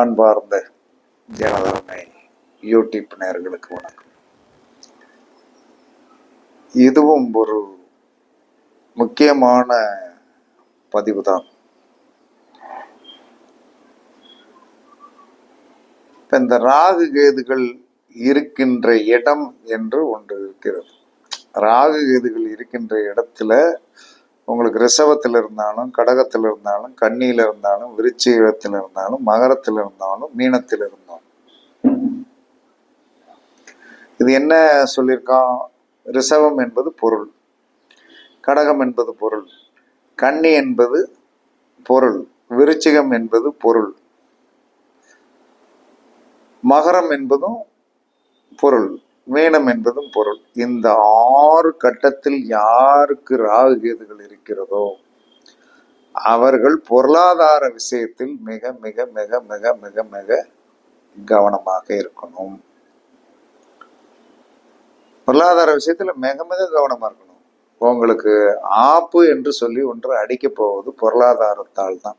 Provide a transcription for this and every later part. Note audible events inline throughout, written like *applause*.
அன்பார்ந்த ஜனதரமை யூடியூப் நேர்களுக்கு வணக்கம். இதுவும் ஒரு முக்கியமான பதிவு தான். இப்ப இந்த ராகு கேதுகள் இருக்கின்ற இடம் என்று ஒன்று இருக்கிறது. ராகு கேதுகள் இருக்கின்ற இடத்துல உங்களுக்கு ரிசவத்தில் இருந்தாலும் கடகத்தில் இருந்தாலும் கன்னியில் இருந்தாலும் விருச்சிகத்தில் இருந்தாலும் மகரத்தில் இருந்தாலும் மீனத்தில் இருந்தாலும். இது என்ன சொல்லியிருக்கான்? ரிசவம் என்பது பொருள். கடகம் என்பது பொருள். கன்னி என்பது பொருள். விருச்சிகம் என்பது பொருள். மகரம் என்பதும் பொருள். மீனம் என்பதும் பொருள். இந்த ஆறு கட்டத்தில் யாருக்கு ராகு கேதுகள் இருக்கிறதோ அவர்கள் பொருளாதார விஷயத்தில் மிக மிக மிக மிக மிக மிக கவனமாக இருக்கணும். பொருளாதார விஷயத்துல மிக மிக கவனமா இருக்கணும். உங்களுக்கு ஆப்பு என்று சொல்லி ஒன்று அடிக்க போவது பொருளாதாரத்தால் தான்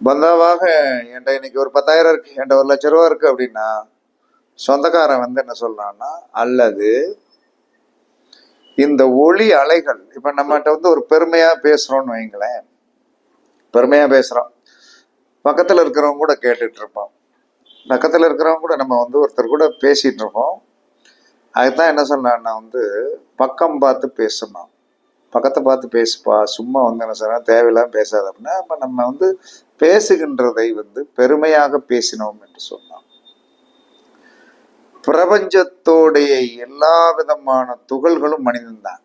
பந்தாவாக என்கிட்ட இன்னைக்கு ஒரு பத்தாயிரம் இருக்கு என்கிட்ட ஒரு லட்ச ரூபா இருக்கு அப்படின்னா சொந்தக்காரன் வந்து என்ன சொல்றான்னா அல்லது இந்த ஒளி அலைகள் இப்ப நம்மகிட்ட வந்து ஒரு பெருமையா பேசுறோம்னு வைங்களேன். பெருமையா பேசுறோம். பக்கத்துல இருக்கிறவங்க கூட கேட்டுட்டு இருப்போம். பக்கத்துல இருக்கிறவங்க கூட நம்ம வந்து ஒருத்தர் கூட பேசிட்டு இருப்போம். அதுதான் என்ன சொன்னான்னா வந்து பக்கம் பார்த்து பேசணும். பக்கத்தை பார்த்து பேசுப்பா. சும்மா வந்து என்ன சொன்னா தேவையில்லாமல் பேசாத அப்படின்னா அப்ப நம்ம வந்து பேசுகின்றதை வந்து பெருமையாக பேசினோம் என்று சொன்னோம் பிரபஞ்சத்தோடைய எல்லா விதமான துகள்களும் மனிதன்தான்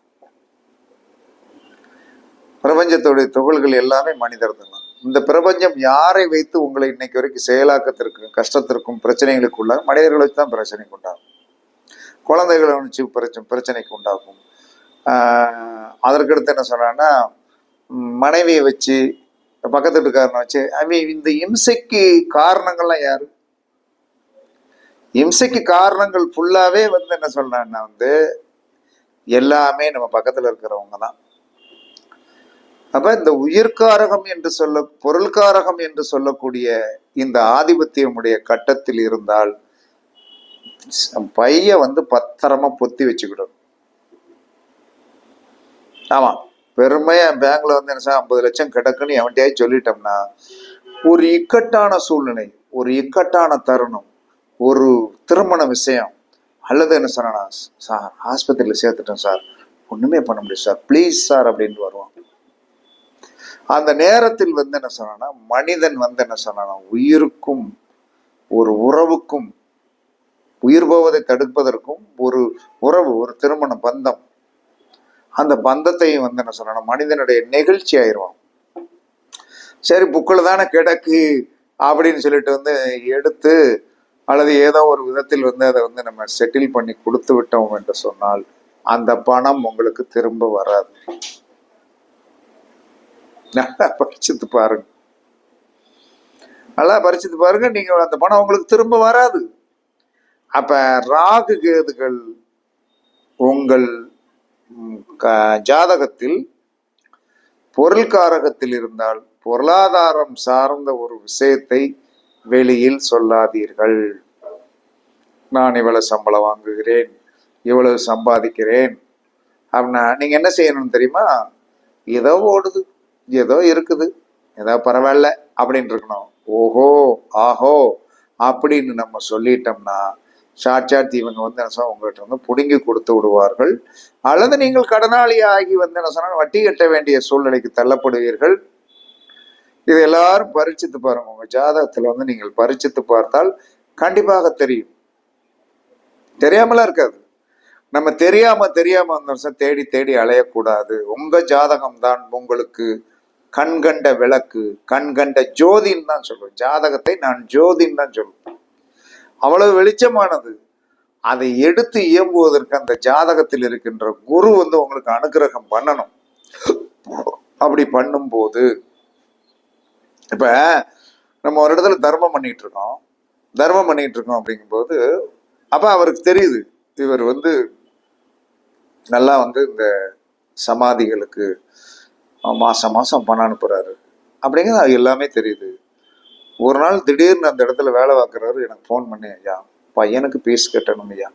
பிரபஞ்சத்தோடைய துகள்கள் எல்லாமே மனிதர்கள் தான். இந்த பிரபஞ்சம் யாரை வைத்து உங்களை இன்னைக்கு வரைக்கும் செயலாக்கத்திற்கும் கஷ்டத்திற்கும் பிரச்சனைகளுக்கு உள்ளாகும் மனிதர்களை வச்சு தான் பிரச்சனைக்கு உண்டாகும். குழந்தைகளை வச்சு பிரச்சனை பிரச்சனைக்கு உண்டாகும். அதற்கடுத்து என்ன சொன்னான்னா மனைவியை வச்சு பக்கத்து வீட்டுக்காரனை வச்சு ஐ மீன் இந்த இம்சைக்கு காரணங்கள்லாம் யாரு? இம்சைக்கு காரணங்கள் ஃபுல்லாவே வந்து என்ன சொல்றான்னா வந்து எல்லாமே நம்ம பக்கத்துல இருக்கிறவங்க தான். அப்ப இந்த உயிர்காரகம் என்று சொல்ல பொருள்காரகம் என்று சொல்லக்கூடிய இந்த ஆதிபத்தியமுடைய கட்டத்தில் இருந்தால் பைய வந்து பத்திரமா பொத்தி வச்சுக்கிடணும் ஆமா பெருமையா பேங்க்ல வந்து என்ன ஐம்பது லட்சம் கிடக்குன்னு எவன்கிட்டயாவது சொல்லிட்டோம்னா ஒரு இக்கட்டான சூழ்நிலை ஒரு இக்கட்டான தருணம் ஒரு திருமண விஷயம். அல்லது என்ன சொன்னா சார் ஆஸ்பத்திரியில் சேர்த்துட்டேன் சார். ஒன்றுமே பண்ண முடியும் சார். ப்ளீஸ் சார் அப்படின்ட்டு வருவான். அந்த நேரத்தில் வந்து என்ன சொன்னா மனிதன் வந்து என்ன சொன்னா உயிருக்கும் ஒரு உறவுக்கும் உயிர் போவதை தடுப்பதற்கும் ஒரு உறவு ஒரு திருமண பந்தம். அந்த பந்தத்தையும் வந்து என்ன சொன்னா மனிதனுடைய நெகிழ்ச்சி ஆயிடுவான். சரி புக்கில் தானே கிடக்கு அப்படின்னு சொல்லிட்டு வந்து எடுத்து அல்லது ஏதோ ஒரு விதத்தில் வந்து அதை வந்து நம்ம செட்டில் பண்ணி கொடுத்து விட்டோம் என்று சொன்னால் அந்த பணம் உங்களுக்கு திரும்ப வராது. நல்லா பறிச்சுட்டு பாருங்க. நல்லா பறிச்சுட்டு பாருங்க. நீங்க அந்த பணம் உங்களுக்கு திரும்ப வராது. அப்ப ராகு கேதுகள் உங்கள் ஜாதகத்தில் பொருள்காரகத்தில் இருந்தால் பொருளாதாரம் சார்ந்த ஒரு விஷயத்தை வெளியில் சொல்லாதீர்கள். நான் இவ்வளவு சம்பளம் வாங்குகிறேன் இவ்வளவு சம்பாதிக்கிறேன். அப்படின்னா நீங்க என்ன செய்யணும் தெரியுமா? ஏதோ ஓடுது ஏதோ இருக்குது ஏதோ பரவாயில்ல அப்படின்னு இருக்கணும். ஓஹோ ஆஹோ அப்படின்னு நம்ம சொல்லிட்டோம்னா சாட்சாத் இவங்க வந்து என்ன உங்கள்கிட்ட வந்து புடுங்கி கொடுத்து விடுவார்கள். அல்லது நீங்கள் கடனாளி ஆகி வந்து என்ன சொன்னால் வட்டி கட்ட வேண்டிய சூழ்நிலைக்கு தள்ளப்படுவீர்கள். இது எல்லாரும் பரிச்சித்து பாருங்க. உங்க ஜாதகத்துல வந்து நீங்கள் பரிச்சித்து பார்த்தால் கண்டிப்பாக தெரியும். தெரியாமலாம் இருக்காது. நம்ம தெரியாம தெரியாம அந்த வருஷம் தேடி தேடி அலையக்கூடாது. உங்க ஜாதகம் தான் உங்களுக்கு கண்கண்ட விளக்கு கண்கண்ட ஜோதின்னு தான் சொல்லுவேன் ஜாதகத்தை நான் ஜோதின்னு தான் சொல்லுவேன் அவ்வளவு வெளிச்சமானது. அதை எடுத்து இயம்புவதற்கு அந்த ஜாதகத்தில் இருக்கின்ற குரு வந்து உங்களுக்கு அனுகிரகம் பண்ணணும். அப்படி பண்ணும்போது இப்ப நம்ம ஒரு இடத்துல தர்மம் பண்ணிட்டு இருக்கோம் தர்மம் பண்ணிட்டு இருக்கோம் அப்படிங்கும்போது அப்ப அவருக்கு தெரியுது இவர் வந்து நல்லா வந்து இந்த சமாதிகளுக்கு மாசம் மாசம் பணம் அனுப்புறாரு. அப்படிங்கிறது அது எல்லாமே தெரியுது. ஒரு நாள் திடீர்னு அந்த இடத்துல வேலை பார்க்குறவர் எனக்கு ஃபோன் பண்ணி ஐயா. பையனுக்கு பீஸ் கட்டணும் ஐயா.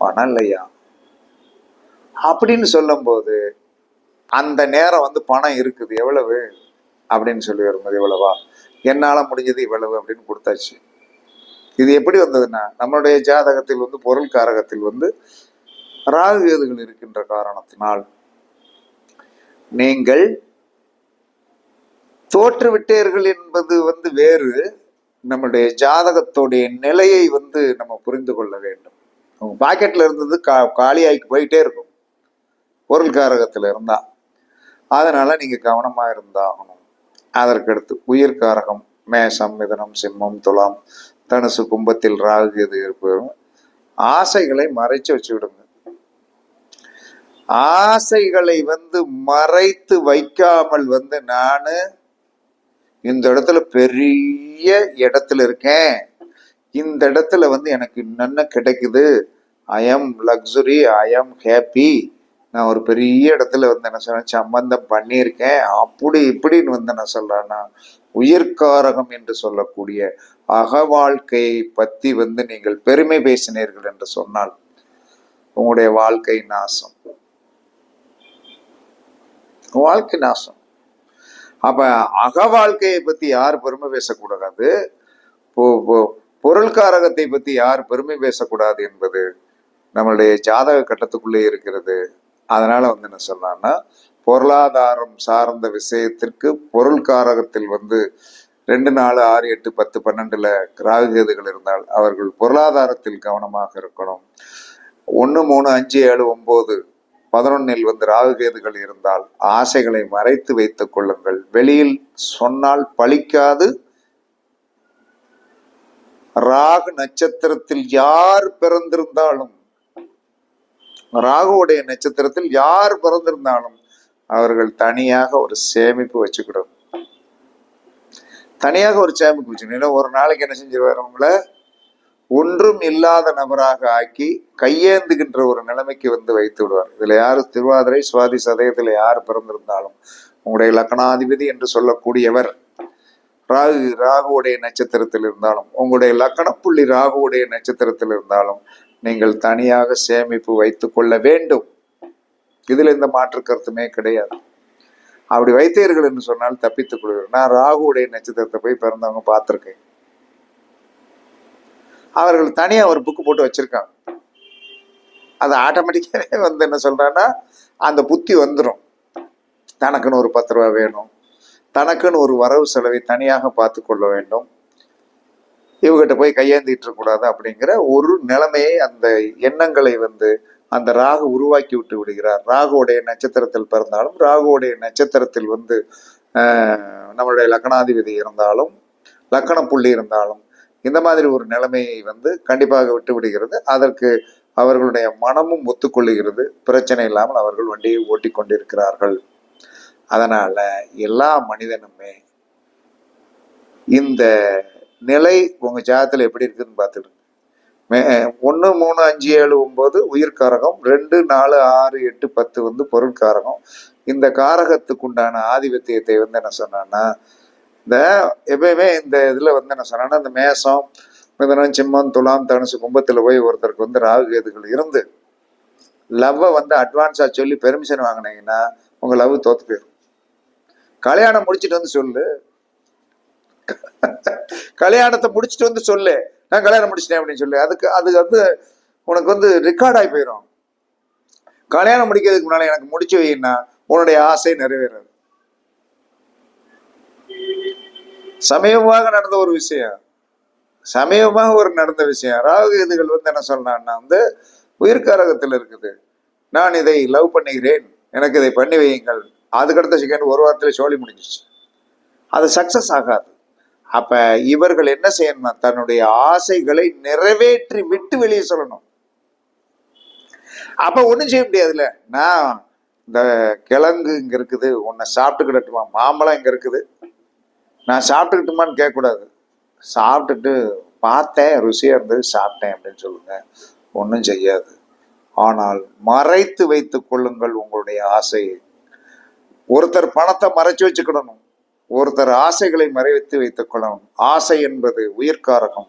பணம் இல்லையா அப்படின்னு சொல்லும்போது அந்த நேரம் வந்து பணம் இருக்குது. எவ்வளவு? அப்படின்னு சொல்லி வரும்போது இவ்வளவா? என்னால் முடிஞ்சது இவ்வளவு அப்படின்னு கொடுத்தாச்சு. இது எப்படி வந்ததுன்னா நம்மளுடைய ஜாதகத்தில் வந்து பொருள் காரகத்தில் வந்து ராகு கேதுகள் இருக்கின்ற காரணத்தினால் நீங்கள் தோற்றுவிட்டீர்கள் என்பது வந்து வேறு. நம்மளுடைய ஜாதகத்துடைய நிலையை வந்து நம்ம புரிந்து கொள்ள வேண்டும். உங்க பாக்கெட்ல இருந்தது கா காலியாகி போயிட்டே இருக்கும். பொருள் காரகத்தில் இருந்தா. அதனால நீங்க கவனமா இருந்தாகணும். அதற்கடுத்து உயிர்காரகம் மேஷம் மிதனம் சிம்மம் துலாம் தனுசு கும்பத்தில் ராகு எது இருப்பதும் ஆசைகளை மறைச்சு வச்சு ஆசைகளை வந்து மறைத்து வைக்காமல் வந்து நான் இந்த இடத்துல பெரிய இடத்துல இருக்கேன். இந்த இடத்துல வந்து எனக்கு என்னென்ன கிடைக்குது? I am luxury I am happy நான் ஒரு பெரிய இடத்துல வந்து என்ன சொல்றேன் சம்பந்தம் பண்ணியிருக்கேன். அப்படி இப்படின்னு வந்து என்ன சொல்றேன்னா உயிர்காரகம் என்று சொல்லக்கூடிய அக வாழ்க்கையை பத்தி வந்து நீங்கள் பெருமை பேசினீர்கள் என்று சொன்னால் உங்களுடைய வாழ்க்கை நாசம். வாழ்க்கை நாசம். அப்ப அக வாழ்க்கையை பத்தி யார் பெருமை பேசக்கூடாது? பொ- பொருள் காரகத்தை பத்தி யார் பெருமை பேசக்கூடாது என்பது நம்மளுடைய ஜாதக கட்டத்துக்குள்ளே இருக்கிறது. அதனால வந்து என்ன சொல்லலாம்னா பொருளாதாரம் சார்ந்த விஷயத்திற்கு பொருள் காரகத்தில் வந்து ரெண்டு நாலு ஆறு எட்டு பத்து பன்னெண்டுல ராகுகேதுகள் இருந்தால் அவர்கள் பொருளாதாரத்தில் கவனமாக இருக்கணும். ஒன்று மூணு அஞ்சு ஏழு ஒன்பது பதினொன்னில் வந்து ராகுகேதுகள் இருந்தால் ஆசைகளை மறைத்து வைத்துக் கொள்ளுங்கள். வெளியில் சொன்னால் பழிக்காது. ராகு நட்சத்திரத்தில் யார் பிறந்திருந்தாலும் ராகுவுடைய நட்சத்திரத்தில் யார் பிறந்திருந்தாலும் அவர்கள் தனியாக ஒரு சேமிப்பு வச்சுக்கிடணும். தனியாக ஒரு சேமிப்பு வச்சுக்கணும். ஒரு நாளைக்கு என்ன செஞ்சிருவார் அவங்கள? ஒன்றும் இல்லாத நபராக ஆக்கி கையேந்துகின்ற ஒரு நிலைமைக்கு வந்து வைத்து விடுவார். இதுல யாரு திருவாதிரை சுவாதி சதயத்துல யார் பிறந்திருந்தாலும் உங்களுடைய லக்னாதிபதி என்று சொல்லக்கூடியவர் ராகு ராகுவுடைய நட்சத்திரத்தில் இருந்தாலும் உங்களுடைய லக்கணப்புள்ளி ராகுவுடைய நட்சத்திரத்தில் இருந்தாலும் நீங்கள் தனியாக சேமிப்பு வைத்துக் கொள்ள வேண்டும். இதில் எந்த மாற்று கருத்துமே கிடையாது. அப்படி வைத்தீர்கள் என்று சொன்னால் தப்பித்துக் கொள்வீர்கள். நான் ராகுவுடைய நட்சத்திரத்தை போய் பிறந்தவங்க பார்த்துருக்கேன். அவர்கள் தனியாக ஒரு புக்கு போட்டு வச்சிருக்காங்க. அது ஆட்டோமேட்டிக்காகவே வந்து என்ன சொல்கிறான்னா அந்த புத்தி வந்துடும் தனக்குன்னு ஒரு பத்து ரூபா வேணும். தனக்குன்னு ஒரு வரவு செலவை தனியாக பார்த்து கொள்ள வேண்டும். இவகிட்ட போய் கையேந்திட்டு இருக்கக்கூடாது அப்படிங்கிற ஒரு நிலைமையை அந்த எண்ணங்களை வந்து அந்த ராகு உருவாக்கி விட்டு விடுகிறார். ராகுவுடைய நட்சத்திரத்தில் பிறந்தாலும் ராகுவுடைய நட்சத்திரத்தில் வந்து ஆஹ், நம்மளுடைய லக்னாதிபதி இருந்தாலும் லக்கண புள்ளி இருந்தாலும் இந்த மாதிரி ஒரு நிலைமையை வந்து கண்டிப்பாக விட்டு விடுகிறது. அதற்கு அவர்களுடைய மனமும் ஒத்துக்கொள்ளுகிறது. பிரச்சனை இல்லாமல் அவர்கள் வண்டியை ஓட்டி கொண்டிருக்கிறார்கள் அதனால எல்லா மனிதனுமே இந்த நிலை உங்கள் ஜாதத்தில் எப்படி இருக்குதுன்னு பார்த்துடுங்க ஒன்று மூணு அஞ்சு ஏழு ஒன்பது உயிர்காரகம் ரெண்டு நாலு ஆறு எட்டு பத்து வந்து பொருட்காரகம் இந்த காரகத்துக்கு உண்டான ஆதிபத்தியத்தை வந்து என்ன சொன்னான்னா இந்த எப்பயுமே இந்த இதில் வந்து என்ன சொன்னான்னா இந்த மேசம் மிதனம் சிம்மம் துலாம் தனுசு கும்பத்தில் போய் ஒருத்தருக்கு வந்து ராகு கேதுகள் இருந்து லவ்வை வந்து அட்வான்ஸாக சொல்லி பெர்மிஷன் வாங்கினீங்கன்னா உங்கள் லவ் தோற்று போயிடும் கல்யாணம் முடிச்சிட்டு வந்து சொல்லு *laughs* கல்யாணத்தை முடிச்சிட்டு வந்து சொல்லு. நான் கல்யாணம் முடிச்சிட்டேன் அப்படின்னு சொல்லு. அதுக்கு அது வந்து உனக்கு வந்து ரெக்கார்ட் ஆகி போயிடும் கல்யாணம் முடிக்கிறதுக்கு முன்னால எனக்கு முடிச்சு வைன்னா உன்னுடைய ஆசை நிறைவேறாது. சமீபமாக நடந்த ஒரு விஷயம். சமீபமாக ஒரு நடந்த விஷயம். ராகுகேதுகள் வந்து என்ன சொல்றான்னா வந்து உயிர்காரகத்தில் இருக்குது. நான் இதை லவ் பண்ணுகிறேன். எனக்கு இதை பண்ணி வையுங்கள். அதுக்கடுத்த செகண்ட் ஒரு வாரத்தில் சோழி முடிஞ்சிச்சு அது சக்சஸ் ஆகாது. அப்ப இவர்கள் என்ன செய்யணும் தன்னுடைய ஆசைகளை நிறைவேற்றி விட்டு வெளியே சொல்லணும். அப்ப ஒன்றும் செய்ய முடியாதுல்ல. நான் இந்த கிழங்கு இங்க இருக்குது உன்னை சாப்பிட்டுக்கிடட்டுமா மாம்பழம் இங்க இருக்குது. நான் சாப்பிட்டுக்கிட்டுமான்னு கேட்கக்கூடாது. சாப்பிட்டுட்டு பார்த்தேன் ருசியா இருந்தது சாப்பிட்டேன் அப்படின்னு சொல்லுங்க. ஒன்றும் செய்யாது. ஆனால் மறைத்து வைத்துக் கொள்ளுங்கள் உங்களுடைய ஆசையை. ஒருத்தர் பணத்தை மறைச்சு வச்சுக்கிடணும். ஒருத்தர் ஆசைகளை மறைவித்து வைத்துக் கொள்ளணும் ஆசை என்பது உயிர்காரகம்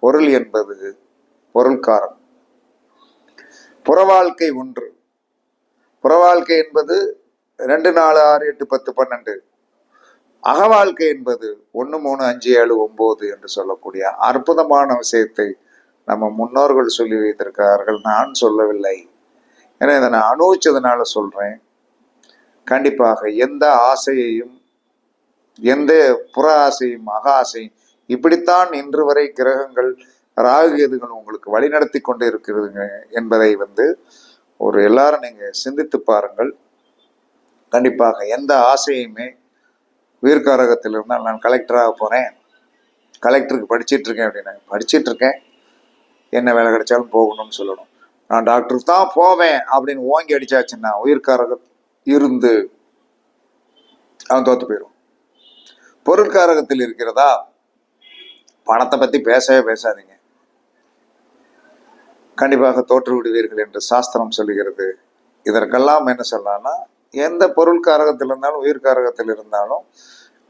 பொருள் என்பது பொருள்காரகம் புற வாழ்க்கை ஒன்று. புற வாழ்க்கை என்பது ரெண்டு நாலு ஆறு எட்டு பத்து பன்னெண்டு. அகவாழ்க்கை என்பது ஒன்று மூணு அஞ்சு ஏழு ஒம்பது என்று சொல்லக்கூடிய அற்புதமான விஷயத்தை நம்ம முன்னோர்கள் சொல்லி வைத்திருக்கிறார்கள். நான் சொல்லவில்லை. ஏன்னா இதை நான் அனுபவிச்சதுனால சொல்றேன். கண்டிப்பாக எந்த ஆசையையும் எந்த புற ஆசையும் அக ஆசையும் இப்படித்தான் இன்று வரை கிரகங்கள் ராகுகேதுகள் உங்களுக்கு வழிநடத்தி கொண்டு இருக்கிறதுங்க என்பதை வந்து ஒரு எல்லாரும் நீங்க சிந்தித்து பாருங்கள். கண்டிப்பாக எந்த ஆசையுமே உயிர்காரகத்தில் இருந்தால் நான் கலெக்டராக போறேன். கலெக்டருக்கு படிச்சுட்டு இருக்கேன் அப்படின்னா படிச்சுட்டு இருக்கேன். என்ன வேலை கிடைச்சாலும் போகணும்னு சொல்லணும். நான் டாக்டருக்கு தான் போவேன் அப்படின்னு ஓங்கி அடிச்சாச்சுன்னா உயிர்காரகம் இருந்து அவன் தோத்து போயிடும் பொருட்காரகத்தில் இருக்கிறதா? பணத்தை பத்தி பேசவே பேசாதீங்க. கண்டிப்பாக தோற்று விடுவீர்கள் என்று சாஸ்திரம் சொல்லுகிறது. இதற்கெல்லாம் என்ன சொல்லலாம்னா எந்த பொருள்காரகத்தில் இருந்தாலும் உயிர்காரகத்தில் இருந்தாலும்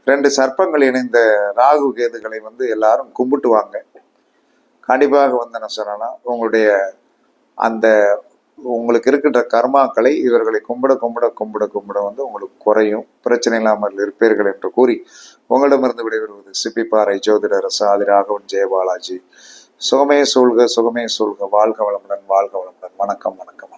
ரெண்டு சர்ப்பங்கள் இணைந்த ராகு கேதுகளை வந்து எல்லாரும் கும்பிட்டுவாங்க. கண்டிப்பாக வந்து என்ன சொல்லனா உங்களுடைய அந்த உங்களுக்கு இருக்கின்ற கர்மாக்களை இவர்களை கும்பிட கும்பிட கும்பிட கும்பிட வந்து உங்களுக்கு குறையும். பிரச்சனை இல்லாமல் இருப்பீர்கள் என்று கூறி உங்களிடமிருந்து விடைபெறுவது சிப்பிப்பாறை ஜோதிடர் சாதி ராகவன் ஜெயபாலாஜி. சுகமே சூழ்க சுகமே சூழ்க. வாழ்க வளமுடன் வாழ்க வளமுடன். வணக்கம் வணக்கம்.